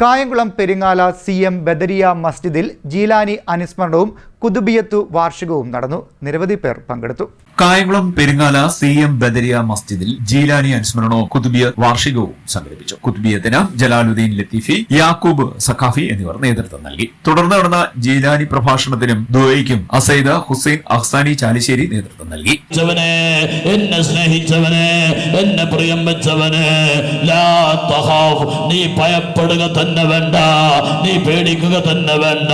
Kayamkulam Peringala C M Badariya മസ്ജിദിൽ ജീലാനി അനുസ്മരണവും കുതുബിയത്തു വാർഷികവും നടന്നു. നിരവധി പേർ പങ്കെടുത്തു. കായംകുളം പെരിങ്ങാല സി എം ബദരിയ മസ്ജിദിൽ ജീലാനി അനുസ്മരണവും കുതുബിയ വാർഷികവും സംഘടിപ്പിച്ചു. കുതുബിയത്തിന് ജലാലുദ്ദീൻ ലത്തീഫി യാക്കൂബ് സഖാഫി എന്നിവർ നേതൃത്വം നൽകി. തുടർന്ന് നടന്ന ജീലാനി പ്രഭാഷണത്തിനും ദുബൈക്കും അസൈദ ഹുസൈൻ അഹ്സാനി ചാലിശ്ശേരി നേതൃത്വം നൽകി. എന്നെ സ്നേഹിച്ചവനെ എന്നെ പ്രിയം വെച്ചവനെ നീ ഭയപ്പെടുക തന്നെ വേണ്ട നീ പേടിക്കുക തന്നെ വേണ്ട.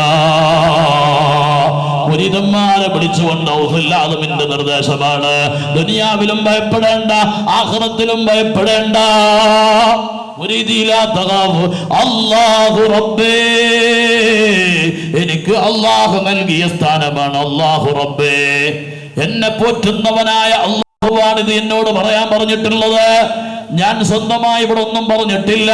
മുരിതന്മാരെ പിടിച്ചുകൊണ്ട് ഔഹില്ലാദമിന്റെ നിർദ്ദേശമാണ്. ദുനിയാവിലും ഭയപ്പെടേണ്ട ആഹ്റത്തിലും ഭയപ്പെടേണ്ട. റബ്ബേ എനിക്ക് അള്ളാഹു നൽകിയ സ്ഥാനമാണ് അള്ളാഹു റബ്ബേ. എന്നെ പോറ്റുന്നവനായ അള്ളാഹുവാണ് ഇത് എന്നോട് പറയാൻ പറഞ്ഞിട്ടുള്ളത്. ഞാൻ സ്വന്തമായി ഇവിടെ ഒന്നും പറഞ്ഞിട്ടില്ല.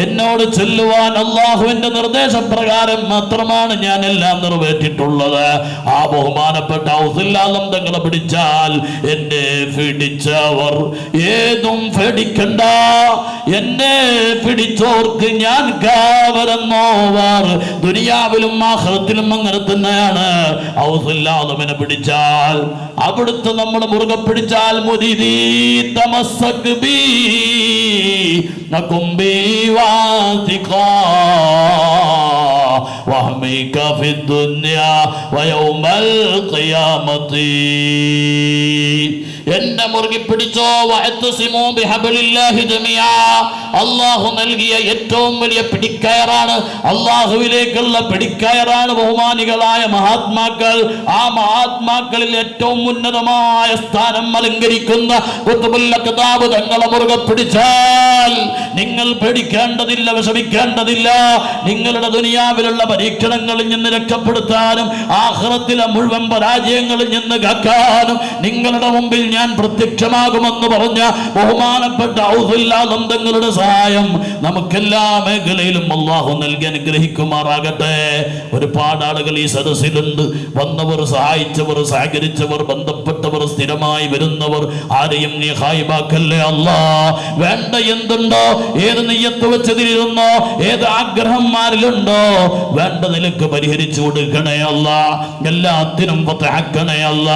എന്നോട് ചെല്ലുവാൻ അള്ളാഹുവിന്റെ നിർദ്ദേശപ്രകാരം മാത്രമാണ് ഞാൻ എല്ലാം നിറവേറ്റിട്ടുള്ളത്. ആ ബഹുമാനപ്പെട്ട ഔസില്ലാദം തങ്ങളെ പിടിച്ചാൽ എന്നെ പിടിച്ചവർ ഏതും പേടിക്കണ്ട. എന്നെ പിടിച്ചോർക്ക് ഞാൻ കാവലെന്നോവാർ ദുനിയാവിലും ആഹ്ലത്തിലും അങ്ങനെ തന്നെയാണ്. ഔസില്ലാദമിനെ പിടിച്ചാൽ അവിടുത്തെ നമ്മൾ മുറുകെ പിടിച്ചാൽ മുരിദീ തമസ്സക് be Nakumbi Vatikha വാസിഖാ وهمك في الدنيا ويوم القيامة എന്നെ മുറുകി പിടിച്ചോ വഅത്തസിമൂ ബിഹബ്ലില്ലാഹി ജമിയാ അല്ലാഹു നൽകിയ ഏറ്റവും വലിയ പിടിക്കയറാണ് അള്ളാഹുവിലേക്കുള്ള പിടിക്കയറാണ് ബഹുമാനികളായ മഹാത്മാക്കൾ ആ മഹാത്മാക്കളിൽ ഏറ്റവും ഉന്നതമായ സ്ഥാനം അലങ്കരിക്കുന്ന ഖുത്ബുൽ അഖ്താബ് തങ്ങളെ മുറുകെ പിടിച്ചാൽ നിങ്ങൾ പേടിക്കേണ്ടതില്ല വിഷമിക്കേണ്ടതില്ല നിങ്ങളുടെ ദുനിയാവിലുള്ള പരീക്ഷണങ്ങളിൽ നിന്ന് രക്ഷപ്പെടുത്താനും ആഹ്റത്തിലെ മുഴുവൻ പരാജയങ്ങളിൽ നിന്ന് കാക്കാനും നിങ്ങളുടെ മുമ്പിൽ ഞാൻ പ്രത്യക്ഷമാകുമെന്ന് പറഞ്ഞ ബഹുമാനപ്പെട്ട ഔഹില്ലാദം തങ്ങളുടെ സഹായം നമുക്കെല്ലാ മേഖലയിലും അള്ളാഹു നൽകി അനുഗ്രഹിക്കുമാറാകട്ടെ. ഒരുപാട് ആളുകൾ ഈ സദസ്സിലുണ്ട്. വന്നവർ സഹായിച്ചവർ സഹകരിച്ചവർ ബന്ധപ്പെട്ടവർ സ്ഥിരമായി വരുന്നവർ ആരെയും നീ ഹായിബാക്കല്ലേ വേണ്ട എന്തുണ്ടോ? ഏത് നെയ്യത്ത് വെച്ചതിലിരുന്നോ? ഏത് ആഗ്രഹന്മാരിലുണ്ടോ വേണ്ട നിലയ്ക്ക് പരിഹരിച്ചു കൊടുക്കണേ അല്ല. എല്ലാത്തിനും ഫതഹക്കണേ അല്ല.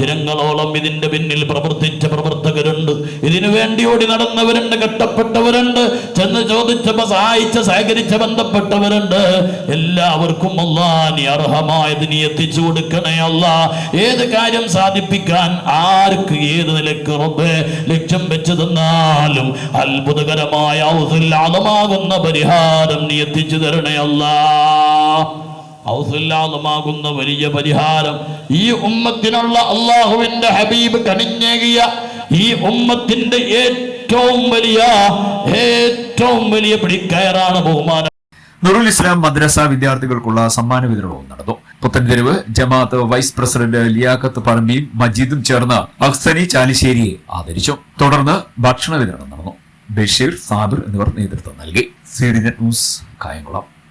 ദിനങ്ങളോളം ഇതിന്റെ പിന്നിൽ പ്രവർത്തിച്ച പ്രവർത്തകരുണ്ട്. ഇതിനു വേണ്ടി ഓടി നടന്നവരുണ്ട് കെട്ടപ്പെട്ടവരുണ്ട് ചെന്ന് ചോദിച്ചപ്പോ സഹായിച്ച സഹകരിച്ച ബന്ധപ്പെട്ടവരുണ്ട്. എല്ലാവർക്കും അല്ലാ നീ അർഹമായത് നീ എത്തിച്ചു കൊടുക്കണേ അല്ല. ഏത് കാര്യം സാധിപ്പിക്കാൻ ആർക്ക് ഏത് നിലയ്ക്ക് റബ്ബേ ലക്ഷ്യം വെച്ച് തന്നാലും അത്ഭുതകരമായ ഔസുല്ലാതമാകുന്ന പരിഹാരം നീ എത്തിച്ചു തരണേ അല്ലാ. ഔസുല്ലാതമാകുന്ന വലിയ പരിഹാരം ഈ ഉമ്മത്തിനുള്ള അള്ളാഹുവിന്റെ ഹബീബ് കണിഞ്ഞേകിയ ഈ ഉമ്മത്തിന്റെ ഏറ്റവും വലിയ ഏറ്റവും വലിയ പിടിക്കയറാണ് ബഹുമാനം. നുറുൽ ഇസ്ലാം മദ്രസ വിദ്യാർത്ഥികൾക്കുള്ള സമ്മാന വിതരണവും നടന്നു. പുത്തൻതെരുവ് ജമാഅത്ത് വൈസ് പ്രസിഡന്റ് ലിയാഖത്ത് പറമ്പിയും മജീദും ചേർന്ന് അഹ്സനി ചാലിശ്ശേരിയെ ആദരിച്ചു. തുടർന്ന് ഭക്ഷണ വിതരണം നടന്നു. ബഷീർ സാബിർ എന്നിവർ നേതൃത്വം നൽകി. C news Kayamkulam.